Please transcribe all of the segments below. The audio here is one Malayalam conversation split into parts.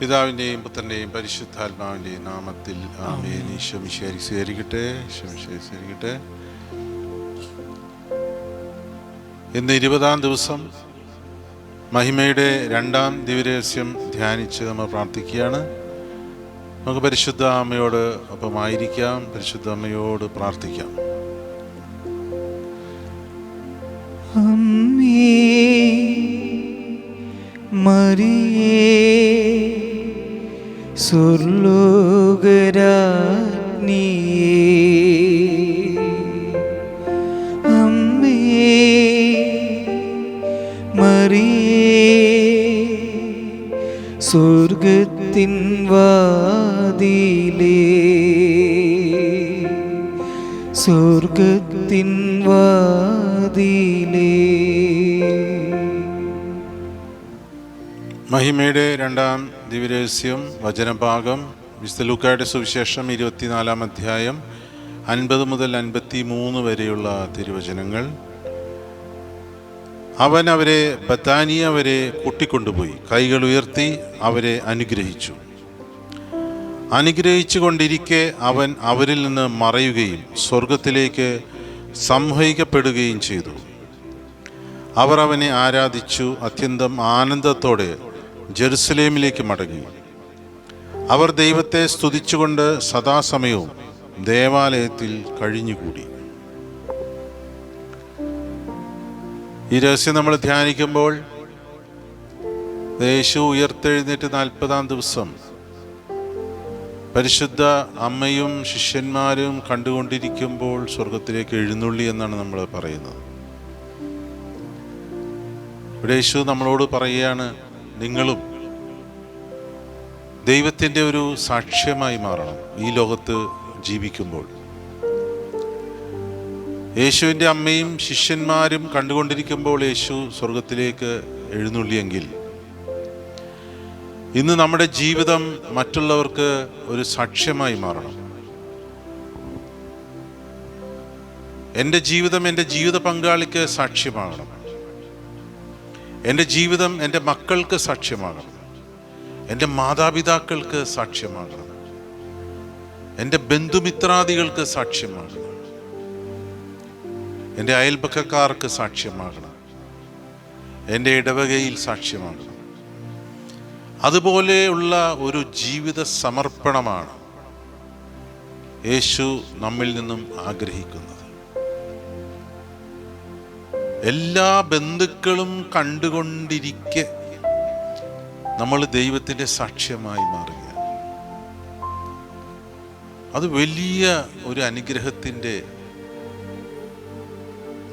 പിതാവിന്റെയും പുത്രന്റെയും പരിശുദ്ധാത്മാവിന്റെയും നാമത്തിൽ ആമേൻ. ശമിശേരി സ്വീകരിക്കട്ടെ. ശമിശേരി സ്വീകരിക്കട്ടെ. ഇന്ന് ഇരുപതാം ദിവസം മഹിമയുടെ രണ്ടാം ദിവരഹസ്യം ധ്യാനിച്ച് നമ്മൾ പ്രാർത്ഥിക്കുകയാണ്. നമുക്ക് പരിശുദ്ധ അമ്മയോട് ഒപ്പമായിരിക്കാം. പരിശുദ്ധ അമ്മയോട് പ്രാർത്ഥിക്കാം. അമ്മേ മരിയേ സ്വർലോകരാജ്ഞിയേ അമ്മേ വാതിലേ. സ്വർഗത്തിൻ വാതിലേ. മഹിമയുടെ രണ്ടാം ദിവ്യരഹസ്യം വചനഭാഗം വിശുദ്ധ ലൂക്കായുടെ സുവിശേഷം ഇരുപത്തിനാലാം അധ്യായം അൻപത് മുതൽ അൻപത്തി മൂന്ന് വരെയുള്ള തിരുവചനങ്ങൾ. അവൻ അവരെ ബത്താനിയ വരെ കൂട്ടിക്കൊണ്ടുപോയി കൈകൾ ഉയർത്തി അവരെ അനുഗ്രഹിച്ചു. അനുഗ്രഹിച്ചു കൊണ്ടിരിക്കെ അവൻ അവരിൽ നിന്ന് മറയുകയും സ്വർഗത്തിലേക്ക് സംവഹിക്കപ്പെടുകയും ചെയ്തു. അവർ അവനെ ആരാധിച്ചു അത്യന്തം ആനന്ദത്തോടെ ജെറുസലേമിലേക്ക് മടങ്ങി. അവർ ദൈവത്തെ സ്തുതിച്ചുകൊണ്ട് സദാസമയവും ദേവാലയത്തിൽ കഴിഞ്ഞുകൂടി. ഈ രഹസ്യം നമ്മൾ ധ്യാനിക്കുമ്പോൾ യേശു ഉയർത്തെഴുന്നേറ്റ് നാൽപ്പതാം ദിവസം പരിശുദ്ധ അമ്മയും ശിഷ്യന്മാരും കണ്ടുകൊണ്ടിരിക്കുമ്പോൾ സ്വർഗത്തിലേക്ക് എഴുന്നള്ളി എന്നാണ് നമ്മൾ പറയുന്നത്. ഇവിടെ യേശു നമ്മളോട് പറയുകയാണ് നിങ്ങളും ദൈവത്തിന്റെ ഒരു സാക്ഷ്യമായി മാറണം ഈ ലോകത്ത് ജീവിക്കുമ്പോൾ. യേശുവിന്റെ അമ്മയും ശിഷ്യന്മാരും കണ്ടുകൊണ്ടിരിക്കുമ്പോൾ യേശു സ്വർഗത്തിലേക്ക് എഴുന്നള്ളിയെങ്കിൽ ഇന്ന് നമ്മുടെ ജീവിതം മറ്റുള്ളവർക്ക് ഒരു സാക്ഷ്യമായി മാറണം. എന്റെ ജീവിതം എന്റെ ജീവിത പങ്കാളിക്ക് സാക്ഷ്യമാകണം. എന്റെ ജീവിതം എന്റെ മക്കൾക്ക് സാക്ഷ്യമാകണം. എന്റെ മാതാപിതാക്കൾക്ക് സാക്ഷ്യമാകണം എന്റെ ബന്ധുമിത്രാദികൾക്ക് സാക്ഷ്യമാകണം എന്റെ അയൽപക്കക്കാർക്ക് സാക്ഷ്യമാകണം എന്റെ ഇടവകയിൽ സാക്ഷ്യമാകണം അതുപോലെയുള്ള ഒരു ജീവിത സമർപ്പണമാണ് യേശു നമ്മിൽ നിന്നും ആഗ്രഹിക്കുന്നത്. എല്ലാ ബന്ധുക്കളും കണ്ടുകൊണ്ടിരിക്കെ നമ്മൾ ദൈവത്തിന്റെ സാക്ഷ്യമായി മാറുക. അത് വലിയ ഒരു അനുഗ്രഹത്തിന്റെ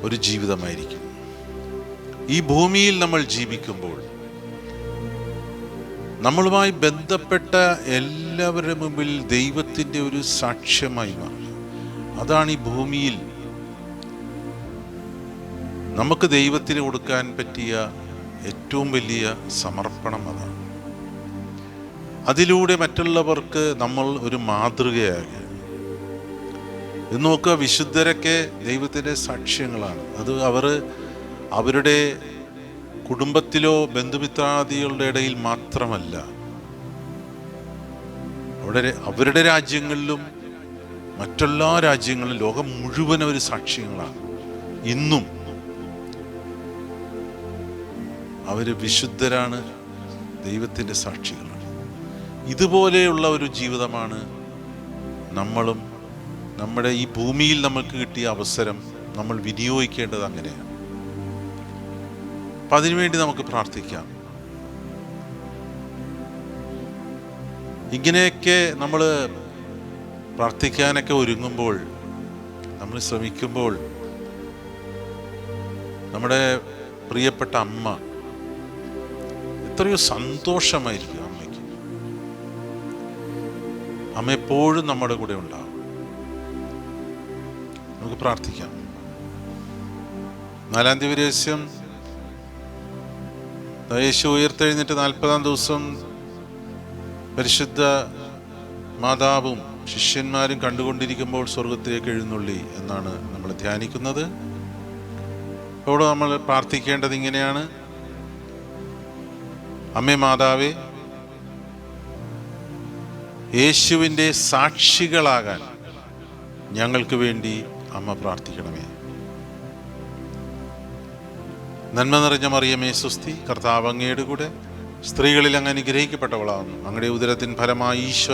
ഒരു ജീവിതമായിരിക്കും. ഈ ഭൂമിയിൽ നമ്മൾ ജീവിക്കുമ്പോൾ നമ്മളുമായി ബന്ധപ്പെട്ട എല്ലാവരുടെ മുമ്പിൽ ദൈവത്തിന്റെ ഒരു സാക്ഷ്യമായി മാറും അതാണ് ഈ ഭൂമിയിൽ നമുക്ക് ദൈവത്തിന് കൊടുക്കാൻ പറ്റിയ ഏറ്റവും വലിയ സമർപ്പണം അതാണ്. അതിലൂടെ മറ്റുള്ളവർക്ക് നമ്മൾ ഒരു മാതൃകയാകുക ഇത് നോക്കുക വിശുദ്ധരൊക്കെ ദൈവത്തിന്റെ സാക്ഷ്യങ്ങളാണ്. അത് അവർ അവരുടെ കുടുംബത്തിലോ ബന്ധുമിത്രാദികളുടെ ഇടയിൽ മാത്രമല്ല അവിടെ അവരുടെ രാജ്യങ്ങളിലും മറ്റെല്ലാ രാജ്യങ്ങളിലും ലോകം മുഴുവൻ അവർ സാക്ഷ്യങ്ങളാണ്. ഇന്നും അവർ വിശുദ്ധരാണ് ദൈവത്തിന്റെ സാക്ഷികളാണ് ഇതുപോലെയുള്ള ഒരു ജീവിതമാണ് നമ്മളും നമ്മുടെ ഈ ഭൂമിയിൽ നമുക്ക് കിട്ടിയ അവസരം നമ്മൾ വിനിയോഗിക്കേണ്ടത് അങ്ങനെയാണ്. അപ്പം അതിനുവേണ്ടി നമുക്ക് പ്രാർത്ഥിക്കാം. ഇങ്ങനെയൊക്കെ നമ്മൾ പ്രാർത്ഥിക്കാനൊക്കെ ഒരുങ്ങുമ്പോൾ നമ്മൾ ശ്രമിക്കുമ്പോൾ നമ്മുടെ പ്രിയപ്പെട്ട അമ്മ എത്രയോ സന്തോഷമായിരിക്കും അമ്മയ്ക്ക്. അമ്മ എപ്പോഴും നമ്മുടെ കൂടെ ഉണ്ടാവും. നമുക്ക് പ്രാർത്ഥിക്കാം. നാലാം തീയതി രഹസ്യം. യേശു ഉയർത്തെഴുന്നിട്ട് നാൽപ്പതാം ദിവസം പരിശുദ്ധ മാതാവും ശിഷ്യന്മാരും കണ്ടുകൊണ്ടിരിക്കുമ്പോൾ സ്വർഗത്തിലേക്ക് എഴുന്നള്ളി എന്നാണ് നമ്മൾ ധ്യാനിക്കുന്നത്. അവിടെ നമ്മൾ പ്രാർത്ഥിക്കേണ്ടത് ഇങ്ങനെയാണ്. അമ്മേ മാതാവേ യേശുവിന്റെ സാക്ഷികളാകാൻ ഞങ്ങൾക്ക് വേണ്ടി അമ്മ പ്രാർത്ഥിക്കണമേ. നന്മ നിറഞ്ഞ മറിയമേ സുസ്തി കർത്താവ് അങ്ങയുടെ കൂടെ സ്ത്രീകളിൽ അങ്ങ് അനുഗ്രഹിക്കപ്പെട്ടവളാവുന്നു. അങ്ങയുടെ ഉദരത്തിൻ ഫലമായി ഈശോ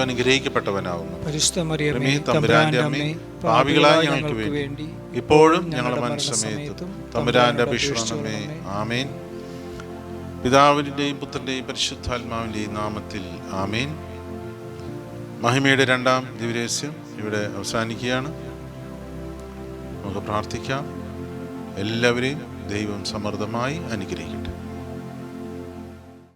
രമേ തമ്പുരാന്റെ അമ്മേ ഞങ്ങൾക്ക് വേണ്ടി. ഇപ്പോഴും ഞങ്ങളുടെ മനസ്സമയത്തും തമ്പുരാന്റെ അഭിഷേകമേ ആമേൻ. പിതാവിന്റെയും പുത്രന്റെയും പരിശുദ്ധാത്മാവിന്റെയും നാമത്തിൽ ആമേൻ. മഹിമയുടെ രണ്ടാം ദിവരഹസ്യം ഇവിടെ അവസാനിക്കുകയാണ്. നമുക്ക് പ്രാർത്ഥിക്കാം. എല്ലാവരെയും ദൈവം സമൃദ്ധമായി അനുഗ്രഹിക്കട്ടെ.